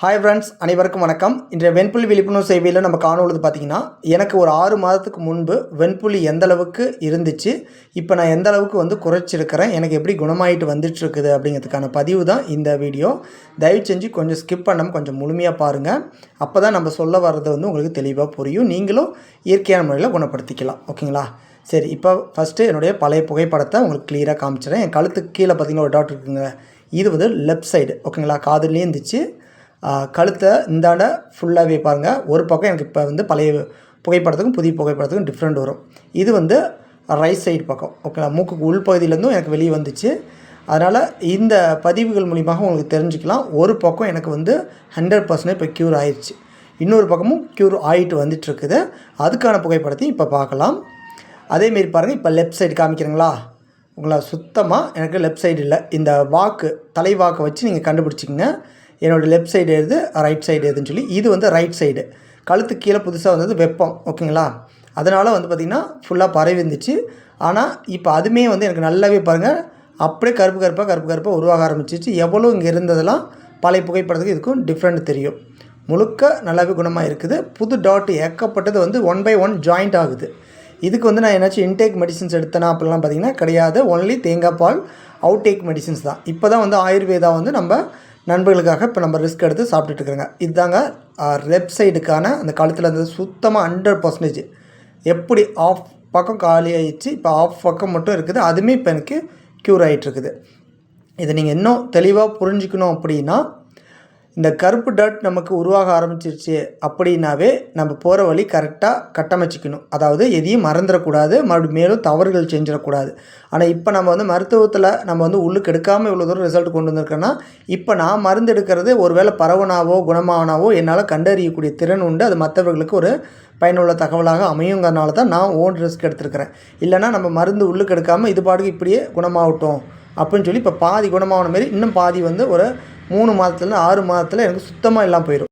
Hi friends அனைவருக்கும் வணக்கம். இன்றைய வெண்புலி விழிப்புணர்வு சேவையில் நம்ம காணொழுது பார்த்தீங்கன்னா எனக்கு ஒரு ஆறு மாதத்துக்கு முன்பு வெண்புலி எந்த அளவுக்கு இருந்துச்சு இப்போ நான் எந்த அளவுக்கு வந்து குறைச்சிருக்கிறேன் எனக்கு எப்படி குணமாயிட்டு வந்துட்டுருக்குது அப்படிங்கிறதுக்கான பதிவு தான் இந்த வீடியோ. தயவு செஞ்சு கொஞ்சம் ஸ்கிப் பண்ணாமல் கொஞ்சம் முழுமையாக பாருங்கள் அப்போ தான் நம்ம சொல்ல வர்றது வந்து உங்களுக்கு தெளிவாக புரியும். நீங்களும் இயற்கையான முறையில் குணப்படுத்திக்கலாம். ஓகேங்களா? சரி இப்போ ஃபஸ்ட்டு என்னுடைய பழைய புகைப்படத்தை உங்களுக்கு கிளியராக காமிச்சிடுறேன். என் கழுத்துக்கு கீழே பார்த்தீங்கன்னா ஒரு டாட் இருக்குங்க. இது வந்து லெஃப்ட் சைடு ஓகேங்களா? காதுலேயே இருந்துச்சு. கழுத்தை இந்தாண்ட ஃபுல்லாகவே பாருங்கள் ஒரு பக்கம் எனக்கு இப்போ வந்து பழைய புகைப்படத்துக்கும் புதிய புகைப்படத்துக்கும் டிஃப்ரெண்ட் வரும். இது வந்து ரைட் சைடு பக்கம். ஓகேங்களா மூக்குக்கு உள்பகுதியிலேருந்தும் எனக்கு வெளியே வந்துச்சு. அதனால் இந்த பதிவுகள் மூலிமாக உங்களுக்கு தெரிஞ்சுக்கலாம். ஒரு பக்கம் எனக்கு வந்து ஹண்ட்ரட் பர்சன்ட் இப்போ க்யூர் ஆயிடுச்சு இன்னொரு பக்கமும் க்யூர் ஆகிட்டு வந்துட்டுருக்குது. அதுக்கான புகைப்படத்தையும் இப்போ பார்க்கலாம். அதேமாரி பாருங்கள் இப்போ லெஃப்ட் சைடு காமிக்கிறீங்களா? உங்களை சுத்தமாக எனக்கு லெஃப்ட் சைடு இல்லை. இந்த வாக்கு தலைவாக்கை வச்சு நீங்கள் கண்டுபிடிச்சிக்கங்க. என்னோடய லெஃப்ட் சைடு எது ரைட் சைடு எதுன்னு சொல்லி இது வந்து ரைட் சைடு கழுத்து கீழே புதுசாக வந்தது வெப்பம் ஓகேங்களா அதனால் வந்து பார்த்திங்கன்னா ஃபுல்லாக பரவி இருந்துச்சு. ஆனால் இப்போ அதுவுமே வந்து எனக்கு நல்லாவே பாருங்கள் அப்படியே கருப்பு கருப்பாக கருப்பு கருப்பாக உருவாக ஆரம்பிச்சிச்சு. எவ்வளோ இங்கே இருந்ததெல்லாம் பழைய புகைப்படத்துக்கு இதுக்கும் டிஃப்ரெண்ட் தெரியும். முழுக்க நல்லாவே குணமாக இருக்குது. புது டாட் ஏக்கப்பட்டது வந்து ஒன் பை ஒன் ஜாயிண்ட் ஆகுது. இதுக்கு வந்து நான் என்னாச்சும் இன்டேக் மெடிசின்ஸ் எடுத்தேனா அப்படிலாம் பார்த்திங்கன்னா கிடையாது. ஒன்லி தேங்காய் பால் அவுட்டேக் மெடிசின்ஸ் தான். இப்போ தான் வந்து ஆயுர்வேதா வந்து நம்ம நண்பர்களுக்காக இப்போ நம்ம ரிஸ்க் எடுத்து சாப்பிட்டுட்டு இருக்கிறோங்க. இதுதாங்க லெஃப்ட் சைடுக்கான அந்த காலத்தில் இருந்தது சுத்தமாக ஹண்ட்ரட் பர்சன்டேஜ் எப்படி ஆஃப் பக்கம் காலி ஆயிடுச்சு இப்போ ஆஃப் பக்கம் மட்டும் இருக்குது அதுவுமே இப்போ எனக்கு க்யூர் ஆகிட்டு இருக்குது. இதை நீங்கள் இன்னும் தெளிவாக புரிஞ்சுக்கணும் அப்படின்னா இந்த கருப்பு டாட் நமக்கு உருவாக ஆரம்பிச்சிருச்சு அப்படின்னாவே நம்ம போகிற வழி கரெக்டாக கட்டமைச்சிக்கணும். அதாவது எதையும் மறந்துடக்கூடாது மறுபடியும் மேலும் தவறுகள் செஞ்சிடக்கூடாது. ஆனால் இப்போ நம்ம வந்து மருத்துவத்தில் நம்ம வந்து உள்ளுக்கு எடுக்காமல் இவ்வளோ தூரம் ரிசல்ட் கொண்டு வந்திருக்கோன்னா இப்போ நான் மருந்து எடுக்கிறது ஒருவேளை பரவனாவோ குணமானாவோ என்னால் கண்டறியக்கூடிய திறன் உண்டு. அது மற்றவர்களுக்கு ஒரு பயனுள்ள தகவலாக அமையுங்கிறனால தான் நான் ஓன் ரிஸ்க் எடுத்திருக்கிறேன். இல்லைனா நம்ம மருந்து உள்ளுக்கு எடுக்காமல் இது பாட்டுக்கு இப்படியே குணமாகட்டும். அப்படின்னு சொல்லி இப்போ பாதி குணமாகன மாரி இன்னும் பாதி வந்து ஒரு மூணு மாதத்துலேருந்து ஆறு மாதத்தில் எனக்கு சுத்தமாக எல்லாம் போயிடும்